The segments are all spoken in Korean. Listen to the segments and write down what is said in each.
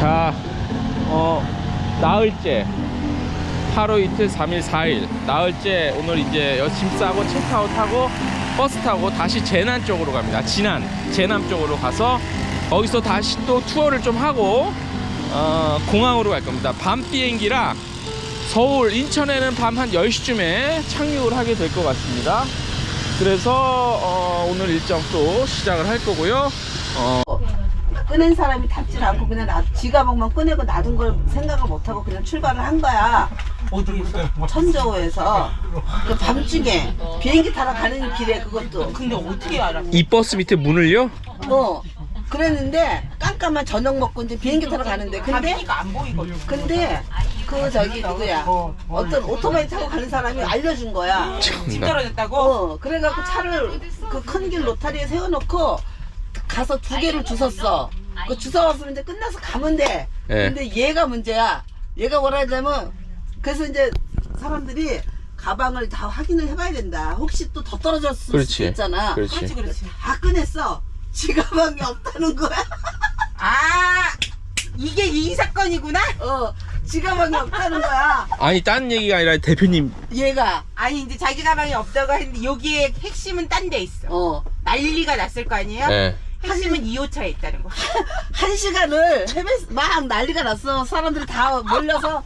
자, 어, 나흘째. 하루 이틀, 3일, 4일. 나흘째 오늘 이제 여- 짐 싸고 체크아웃하고 버스 타고 다시 제난 쪽으로 갑니다. 진안, 제남 쪽으로 가서 거기서 다시 또 투어를 좀 하고 어, 공항으로 갈 겁니다. 밤 비행기라 서울, 인천에는 밤 한 10시쯤에 착륙을 하게 될 것 같습니다. 그래서 어, 오늘 일정 또 시작을 할 거고요. 어, 꺼낸 사람이 탑질 않고 그냥 나, 지 가방만 꺼내고 놔둔 걸 생각을 못하고 그냥 출발을 한 거야. 어디에서? 천저호에서. 그 밤중에 비행기 타러 가는 길에 그것도. 근데 어떻게 알아? 이 버스 밑에 문을요? 어. 그랬는데 깜깜한 저녁 먹고 이제 비행기 타러 가는데 근데 밤이니까 안 보이거든. 근데 그 저기 누구야 어떤 오토바이 타고 가는 사람이 알려준 거야. 집 참나. 떨어졌다고? 어 그래갖고 차를 그 큰 길 로타리에 세워놓고 가서 두 개를 주웠어. 그 주워왔으면 이제 끝나서 가면 돼. 예. 근데 얘가 문제야. 얘가 뭐라 하냐면 그래서 이제 사람들이 가방을 다 확인을 해봐야 된다. 혹시 또 더 떨어졌을 수도 그렇지. 있잖아. 그렇지. 그렇지 그렇지. 다 꺼냈어. 지 가방이 없다는 거야. 아 이게 이 사건이구나? 어, 지 가방이 없다는 거야. 아니 딴 얘기가 아니라 대표님 얘가 아니 이제 자기 가방이 없다고 했는데 여기에 핵심은 딴 데 있어. 어, 난리가 났을 거 아니에요? 예. 핵심은 2호차에 있다는 거. 한 시간을 헤매 막 난리가 났어. 사람들이 다 몰려서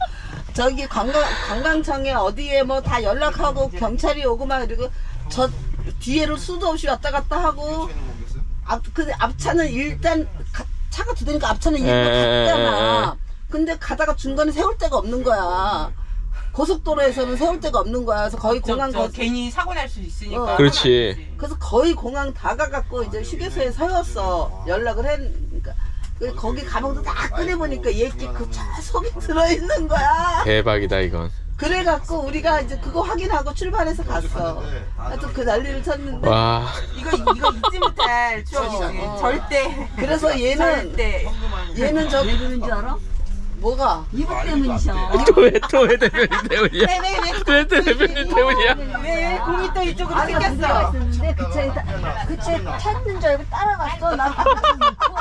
저기 관광 관광청에 어디에 뭐 다 연락하고 경찰이 오고 막 그리고 저 뒤에로 수도 없이 왔다 갔다 하고 앞 근데 앞차는 일단 가- 차가 두 대니까 앞차는 일로 에, 에, 에, 에. 갔잖아. 근데 가다가 중간에 세울 데가 없는 거야. 고속도로에서는 세울 데가 없는 거야. 그래서 거의 공항 저, 저거 괜히 사고 날 수 있으니까. 어. 그렇지. 그래서 거의 공항 다 가갖고 이제 휴게소에 서였어. 연락을 해. 그러니까 그 거기 가방도 다 꺼내보니까 얘께 그저 속에 들어있는 거야. 대박이다 이건. 그래갖고 우리가 이제 그거 확인하고 출발해서 갔어. 하여튼 그 난리를 쳤는데. 와. 이거 이거 잊지 못할 추억이지. 어. 절대. 그래서 얘는 절대. 얘는 저 왜 그런 줄 알아? 뭐가 이북 때문이셔. 또왜또왜 대표님 때문이야? 왜 왜 왜? 왜 대표님 때문이야? 왜 공이 또 이쪽으로 아니 생겼어? 있었는데 그 차에 타- 그 차에 찾는 줄 알고 따라갔어. 나 가방 놓고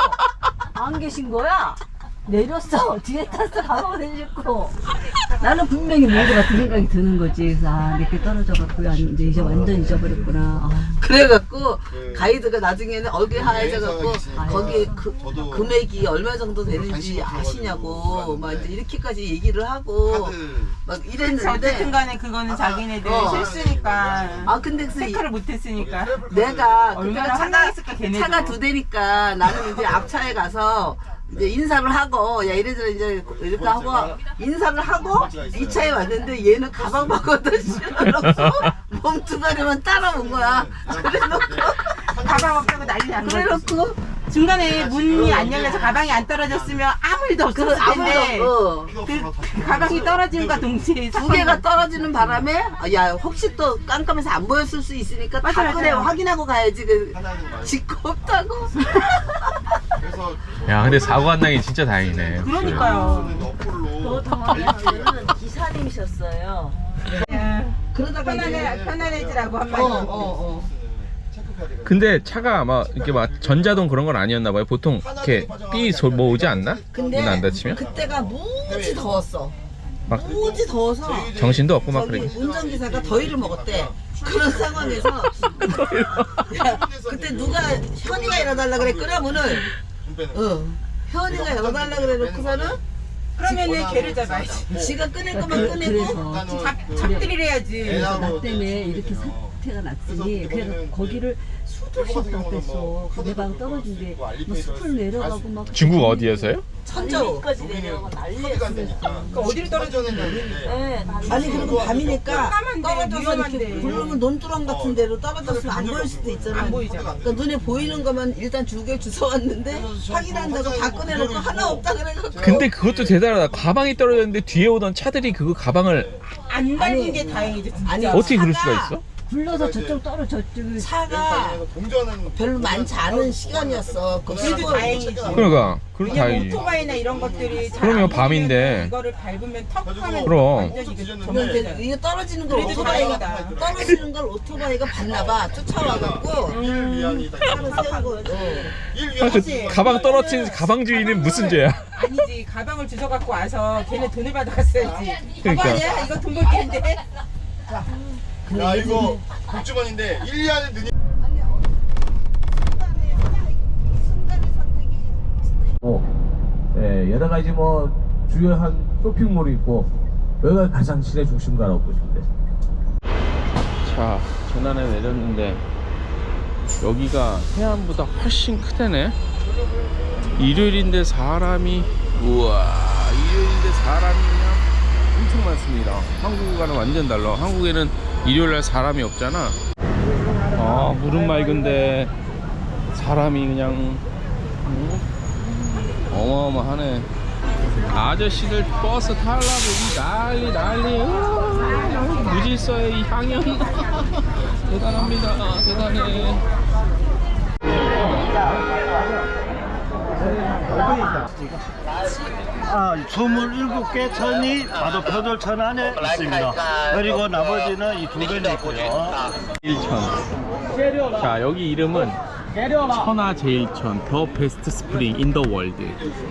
안 계신 거야. 내렸어. 뒤에 탔어. 가방을 내렸고. 나는 분명히 모것 같은 생각이 드는 거지. 그래서 아 이렇게 떨어져갖고 안- 이제 이제 완전 잊어버렸구나. 아, 그래갖고 가이드가 나중에는 얼굴 하얘져갖고 아유. 거기 그 저도 금액이 얼마 정도 되는지 아시냐고 막 이제 이렇게까지 얘기를 하고 막 이랬는데 어쨌든 간에 그거는 자기네들 어. 실수니까. 아 근데 그 체크를 못했으니까. 내가 얼마나 그때가 차가. 차가 두 대니까 나는 이제 앞차에 가서 이제 인사를 하고 야 이래저래 이제 이렇게 하고 인사를 하고 이 차에 왔는데 얘는 가방 바꿔다 실어놓고 몸뚱아리만 따라온 거야. 그래놓고 가방 없다고 난리 난 거지. 그래놓고 중간에 문이 안 열려서 가방이 안 떨어졌으면 아무 일도 그 없었을 텐데. 아무도 그 가방이 떨어진과 동시에 두 개가 떨어지는 바람에 아, 야 혹시 또 깜깜해서 안 보였을 수 있으니까 맞아, 다 맞아. 확인하고 가야지 그 짓고 없다고 그래서 야 근데 사고 안 나기 진짜 다행이네. 그러니까요. 저는 어플로 당황하면은 기사님이셨어요. 그러다가 편안해, 편안해지라고 어, 한마디. 어, 어. 근데 차가 막 이렇게 막 전자동 그런 건 아니었나 봐요. 보통 이렇게 삐뭐 오지 않나? 근데 문 안 닫히면? 그때가 무지 더웠어. 막 무지 더워서 정신도 없고 막 저기 그래. 운전기사가 더위를 먹었대. 그런 상황에서 야, 그때 누가 현이가 일어달라 그래 끄라문을 어 현이가 일어달라 그래 놓고서는 그러면 은 걔를 잡아야지. 지가 꺼낼 거면 꺼내고 그래서 잡, 잡들이를 해야지. 나 때문에 이렇게 사 태가 났으니 그래서 거기를 수도 왔다 뺐어. 그내방 떨어진 데 뭐 숲을 내려가고 막 중국 어디에서요? 천저우. 까지 내려가고 난리야. 그 어디로 떨어졌는데? 네, 아니 그리고 밤이니까 떨어져서 위험한데. 이렇게 부르면 논두렁 같은 데로 떨어졌으면 안 보일 수도 있잖아. 안 보이잖아. 그러니까 눈에 보이는 것만 일단 두 개 주워왔는데 확인한다고 다 꺼내놓고 하나 없다 그래갖고 근데 그것도 대단하다. 가방이 떨어졌는데 뒤에 오던 차들이 그 가방을 안 밟은 게 다행이지. 진짜. 아니, 어떻게 그럴 수가 있어? 불러서 저쪽 떨어 저쪽을 차가 동전은 별로 많지 않은 시간이었어. 그 그래도 시골 다행이지. 그러니까 그럼 왜냐면 다행이지. 오토바이나 이런 것들이 잘 그럼요, 안 보이면 밤인데. 이거를 밟으면 턱 하면 그럼. 근데. 이게 떨어지는 걸 그래도 오토바이가 다행이다. 떨어지는 걸 오토바이가 봤나 봐 쫓아와갖고 일 위안이다. 차를 세우고 어. 일 아, 가방 떨어뜨린 가방 주인은 무슨 죄야? 아니지 가방을 주워갖고 와서 걔네 돈을 받아갔어야지. 그러니까. 아니야 이거 돈벌 텐데. 야 이거 복주머니인데 1, 2 안에 넣니 예, 여러 가지 뭐 주요한 쇼핑몰이 있고 여기가 가장 시내 중심가라고 보시면 돼요. 자, 전안에 내렸는데 여기가 해안보다 훨씬 크대네. 일요일인데 사람이 우와 일요일인데 사람이 그냥 엄청 많습니다. 한국과는 완전 달라. 한국에는 일요일날 사람이 없잖아. 아 물은 맑은데 사람이 그냥 음, 어마어마하네. 아저씨들 버스 타려고 이 난리 난리 무질서의 이 향연 대단합니다 대단해 아, 27개 천이 바로 표절천 안에 있습니다. 그리고 나머지는 이 두 개는 있고요. 1천. 자 여기 이름은 천하 제일천 더 베스트 스프링 인 더 월드.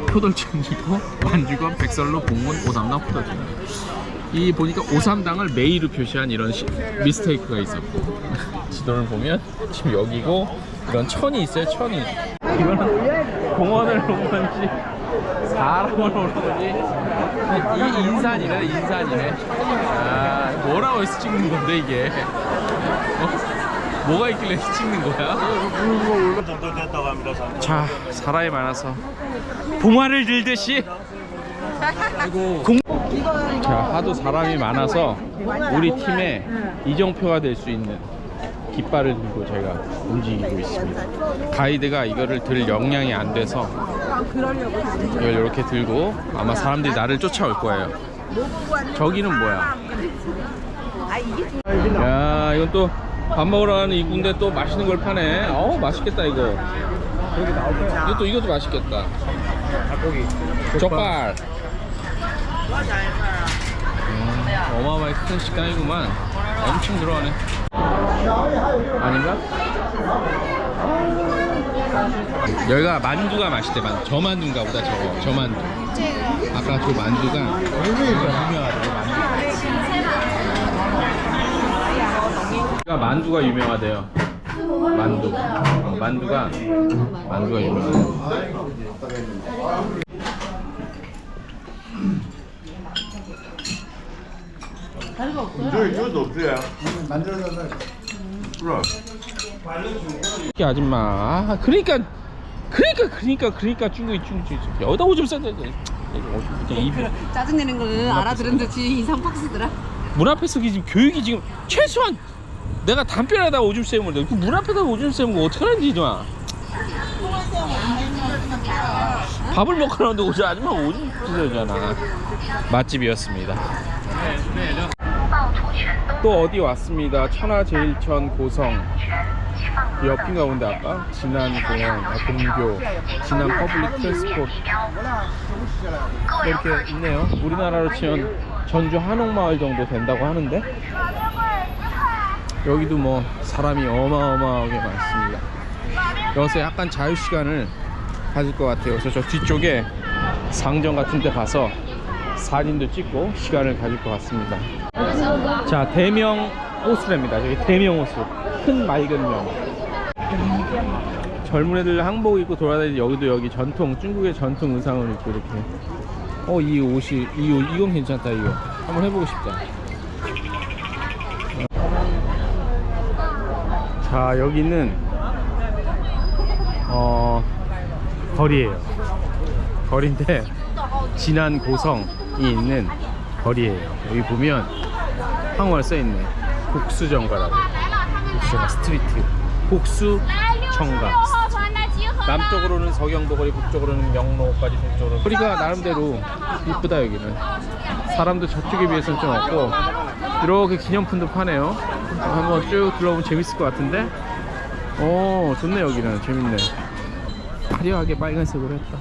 표돌천이고 만주건 백설로 공원 오삼당 포도천 이 보니까 오삼당을 메이로 표시한 이런 시- 미스테이크가 있었고. 지도를 보면 지금 여기고 이런 천이 있어요 천이 이거는 공원을 온 건지 사람을 오는 건지 이 인산이래 인산이네. 아 뭐라고 해서 찍는 건데 이게? 어? 뭐가 있길래 찍는 거야? 자 사람이 많아서. 봉화를 들듯이. 공... 자 하도 사람이 많아서 우리 팀에 이정표가 될 수 있는 깃발을 들고 제가 움직이고 있습니다. 가이드가 이거를 들 역량이 안 돼서 이걸 이렇게 들고 아마 사람들이 나를 쫓아올 거예요. 저기는 뭐야? 야 이건 또 밥 먹으러 가는 입구인데 또 맛있는 걸 파네. 어우 맛있겠다 이거. 이것도 이것도 맛있겠다. 족발. 음, 어마어마하게 큰 식당이구만. 엄청 들어가네 아닌가? 여기가 만두가 맛있대 만 저 만두인가 보다 저거. 저 만두. 아까 그 만두가 유명하대 만두. 만두가 유명하대요. 만두. 어, 만두가 만두가 유명하대요 이거 이거 어때요? 만들어서 그래 이 아줌마 아, 그러니까 그러니까 그러니까 그러니까 중국이 중국 중국 여기다 오줌 입 짜증내는 걸 알아들은 듯이 인상 팍 쓰더라. 문 앞에서 지금 교육이 지금 최소한 내가 담벼락에다 오줌 쌤을 돼. 그문 앞에다 오줌 쌤은 어떻게 하는지 좀. 밥을 먹고 나는데 오줌 아줌마 오줌 찢어잖아. 맛집이었습니다. 또 어디 왔습니다. 천하제일천 고성. 그 옆인 가운데 아까 진안공원, 아, 공교, 진안 퍼블릭 트랜스포트 뭐 이렇게 있네요. 우리나라로 치면 전주 한옥마을 정도 된다고 하는데 여기도 뭐 사람이 어마어마하게 많습니다. 여기서 약간 자유 시간을 가질 것 같아요. 그래서 저 뒤쪽에 상점 같은 데 가서 사진도 찍고 시간을 가질 것 같습니다. 자, 대명 호수랍니다. 저기 대명 호수. 큰 맑은 명. 젊은 애들 한복 입고 돌아다니는 여기도 여기 전통 중국의 전통 의상을 입고 이렇게 어 이 옷이 이 옷, 이건 괜찮다 이거 한번 해보고 싶다 자 여기는 어 거리예요 거리인데 진안 고성이 있는 거리예요. 여기 보면 한국말 써있네. 복수정가라고. 복수정가 스트리트. 복수정가 남쪽으로는 서경도 거리, 북쪽으로는 영로까지 동쪽으로. 거리가 나름대로 이쁘다 여기는. 사람도 저쪽에 비해서는 좀 없고. 이렇게 기념품도 파네요. 한번 쭉 둘러보면 재밌을 것 같은데? 오 좋네 여기는. 재밌네. 화려하게 빨간색으로 했다.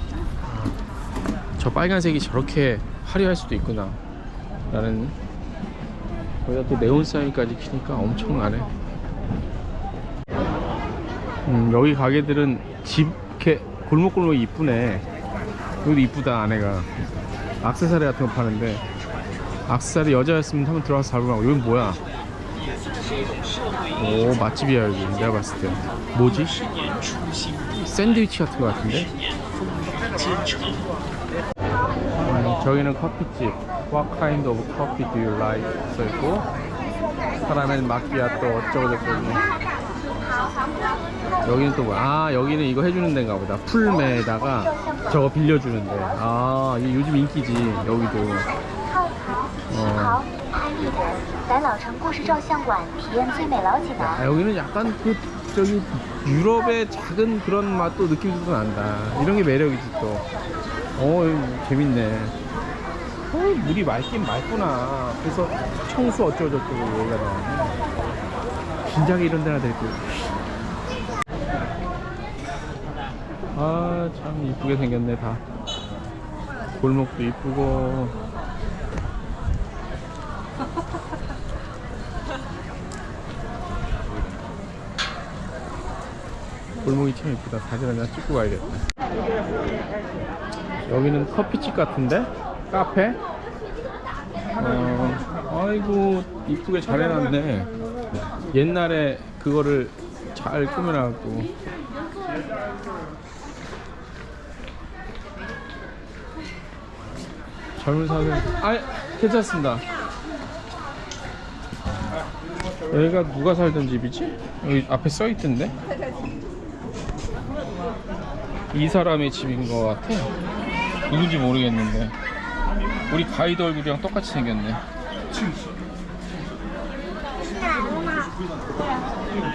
저 빨간색이 저렇게 화려할 수도 있구나. 라는 거기다 또 네온 사인까지 키니까 엄청나네. 음, 여기 가게들은 집 이렇게 골목골목 이쁘네. 여기도 이쁘다 안에가. 악세사리 같은 거 파는데. 악세사리 여자였으면 한번 들어가서 잡으라고. 여긴 뭐야? 오 맛집이야 여기. 내가 봤을 때. 뭐지? 샌드위치 같은 거 같은데? 저기는 커피집. What kind of coffee do you like? 써있고 사람은 마끼아또 어쩌고저쩌고 여기는 또 뭐야 아 여기는 이거 해주는 데인가 보다. 풀메에다가 저거 빌려주는데. 아 이게 요즘 인기지 여기도. 어. 야, 여기는 약간 그 저기 유럽의 작은 그런 맛도 느낌도 난다. 이런 게 매력이지 또어 재밌네. 물이 맑긴 맑구나. 그래서 청수 어쩌고 저쩌고 얘기가 나오네. 진작에 이런 데나 될거 아참 이쁘게 생겼네 다. 골목도 이쁘고. 골목이 참 이쁘다. 사진 한장 찍고 가야겠다. 여기는 커피집 같은데? 카페? 어, 아이고 이쁘게 잘 해놨네 옛날에 그거를 잘 꾸며놔갖고 젊은 사람들 아 괜찮습니다 여기가 누가 살던 집이지? 여기 앞에 써있던데? 이 사람의 집인 것 같아. 누군지 모르겠는데. 우리 가이드 얼굴이랑 똑같이 생겼네.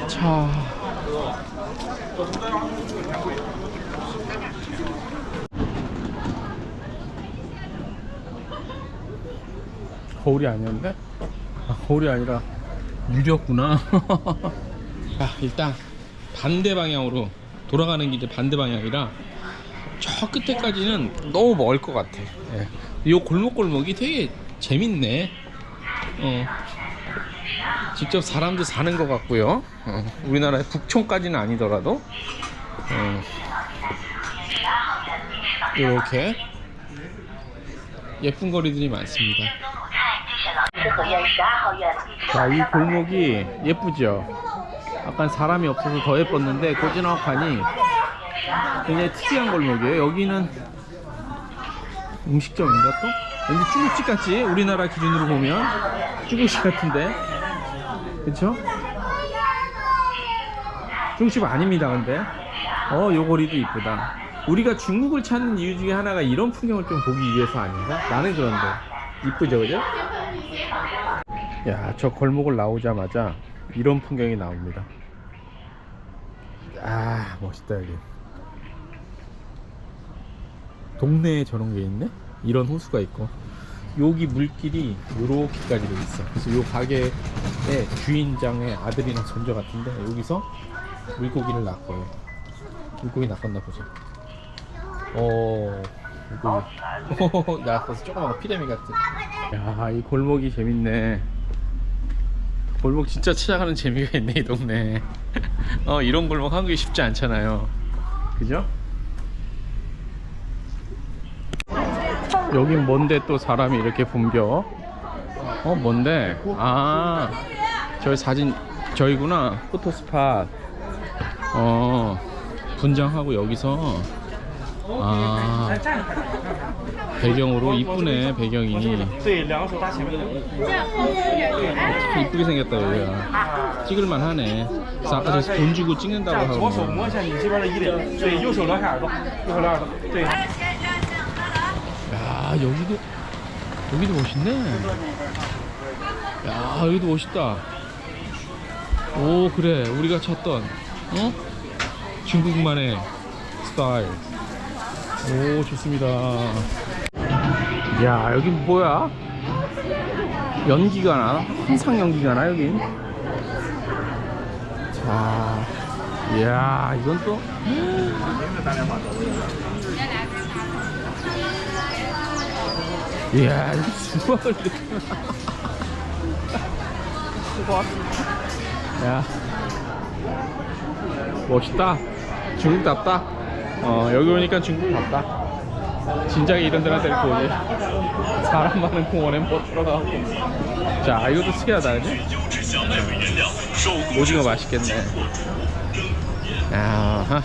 자. 거울이 아니었는데? 아, 거울이 아니라 유리였구나. 자, 일단 반대 방향으로 돌아가는 길이 반대 방향이라 저 끝에까지는 너무 멀 것 같아. 예. 이 골목골목이 되게 재밌네. 어. 직접 사람도 사는 것 같고요. 어. 우리나라의 북촌까지는 아니더라도 어. 이렇게 예쁜 거리들이 많습니다. 자, 이 골목이 예쁘죠? 약간 사람이 없어서 더 예뻤는데 고즈넉하니 굉장히 특이한 골목이에요. 여기는 음식점인가 또? 왠지 중국집 같지? 우리나라 기준으로 보면 중국집 같은데 그쵸? 중국집 아닙니다 근데 어 요거리도 이쁘다 우리가 중국을 찾는 이유 중에 하나가 이런 풍경을 좀 보기 위해서 아닌가? 나는 그런데 이쁘죠 그죠? 야 저 골목을 나오자마자 이런 풍경이 나옵니다 아 멋있다 여기 동네에 저런 게 있네? 이런 호수가 있고. 여기 물길이 요렇게까지 돼 있어. 그래서 요 가게의 주인장의 아들이나 손자 같은데 여기서 물고기를 낚아요. 물고기 낚았나 보자 어 물고기. 낚아서 조그만 피레미 같은. 야 이 골목이 재밌네. 골목 진짜 찾아가는 재미가 있네 이 동네. 어 이런 골목 한국에 쉽지 않잖아요. 그죠? 여긴 뭔데 또 사람이 이렇게 붐벼 어 뭔데 아 저희 사진 저희구나 포토스팟 어 분장하고 여기서 아 배경으로 이쁘네 배경이 참 이쁘게 생겼다 여기가 찍을만 하네 그래서 아까 저 돈 주고 찍는다고 하고 下你这边的衣领，对，右手撩下耳朵，右手撩耳朵，对。 야 여기도 여기도 멋있네. 야 여기도 멋있다. 오 그래. 우리가 찾던 어? 중국만의 스타일. 오 좋습니다. 야 여기 뭐야? 연기가 나? 항상 연기가 나 여긴? 자 이야 이건 또 이야, 수박을. 수박. 야. 멋있다. 중국답다. 어, 여기 오니까 중국답다. 진작에 이런 데나 데리고 오지 사람 많은 공원에 못 들어가고 자 이것도 특이하다 그지? 오징어 맛있겠네 아하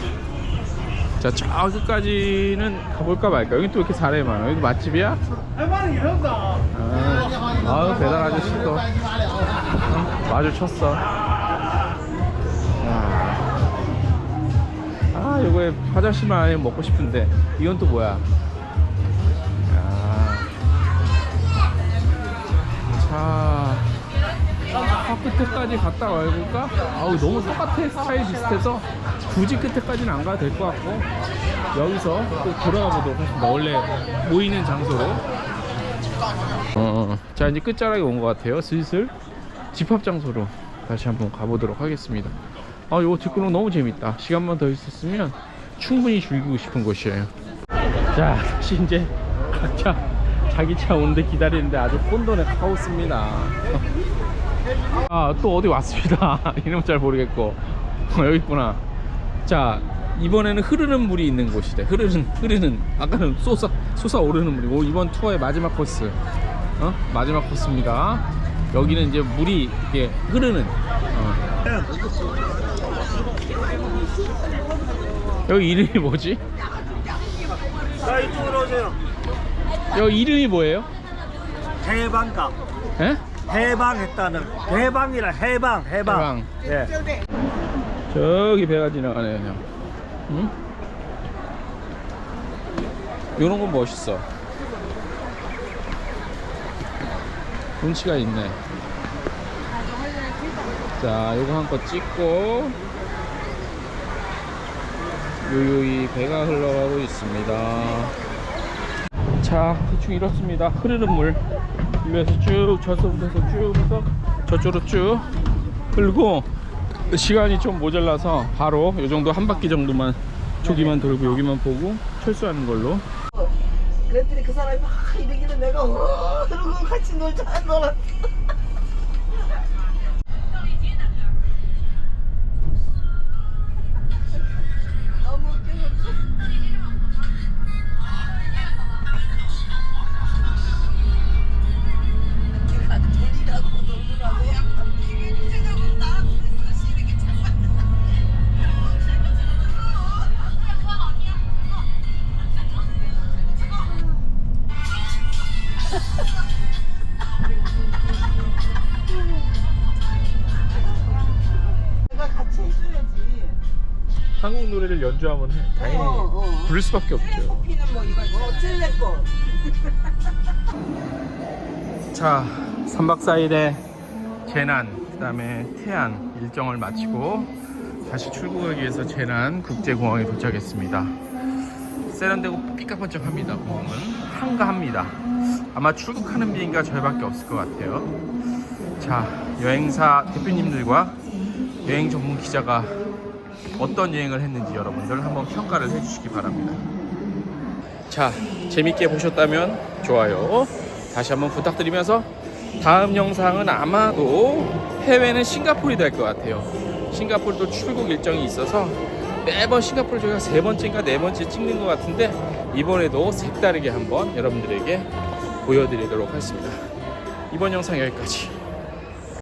자 저기까지는 가볼까 말까 여기 또 이렇게 사람이 많아. 여기 맛집이야? 아, 아유 배달 아저씨도. 어, 마주쳤어. 야. 아 요거에 화장실만 아니면 먹고 싶은데. 이건 또 뭐야? 야. 자, 저 끝에까지 갔다 와볼까? 아우 너무 똑같아. 스타일 비슷해서 굳이 끝에까지는 안 가도 될 것 같고. 여기서 또 돌아가 보도록 하겠습니다. 원래 모이는 장소로. 어, 자 이제 끝자락에 온 것 같아요. 슬슬 집합 장소로 다시 한번 가보도록 하겠습니다. 아 이거 뒷구름 너무 재밌다. 시간만 더 있었으면 충분히 즐기고 싶은 곳이에요. 자 다시 이제 각자 자기 차 오는데 기다리는데 아주 혼돈의 카오스입니다 아 또 어디 왔습니다 이름 잘 모르겠고 어, 여기 있구나 자 이번에는 흐르는 물이 있는 곳이래 흐르는 흐르는 아까는 쏟아 솟아 오르는 물이고 이번 투어의 마지막 코스 어? 마지막 코스입니다 여기는 이제 물이 이게 흐르는 어. 여기 이름이 뭐지? 자 이쪽으로 오세요. 여기 이름이 뭐예요? 해방감. 에? 해방했다는 해방이라 해방 해방. 해방. 예. 저기 배가 지나가네요 형. 응? 요런 건 멋있어 운치가 있네 자 요거 한 거 찍고 요요이 배가 흘러가고 있습니다 자 대충 이렇습니다 흐르는 물 위에서 쭉 저서부터 쭉 해서 저쪽으로 쭉 흐르고 시간이 좀 모자라서 바로 요 정도 한 바퀴 정도만 저기만 돌고 여기만 보고 철수하는 걸로. 그랬더니 그 사람이 막 이러기를 내가 어 이러고 같이 놀자 놀았어 노래를 연주하면 당연히 어, 어. 부를 수밖에 없죠. 피는 뭐 이거 어쩔래 거. 자 3박 4일의 제난 그 다음에 태안 일정을 마치고 다시 출국하기 위해서 제난 국제공항에 도착했습니다. 세련되고 삐까번쩍합니다 공항은. 한가합니다. 아마 출국하는 비행기가 저희밖에 없을 것 같아요. 자 여행사 대표님들과 여행 전문 기자가 어떤 여행을 했는지 여러분들 한번 평가를 해주시기 바랍니다. 자 재밌게 보셨다면 좋아요 다시 한번 부탁드리면서 다음 영상은 아마도 해외는 싱가포르이 될 것 같아요. 싱가포르도 출국 일정이 있어서 매번 싱가포르 저희가 세 번째인가 네 번째 찍는 것 같은데 이번에도 색다르게 한번 여러분들에게 보여드리도록 하겠습니다. 이번 영상 여기까지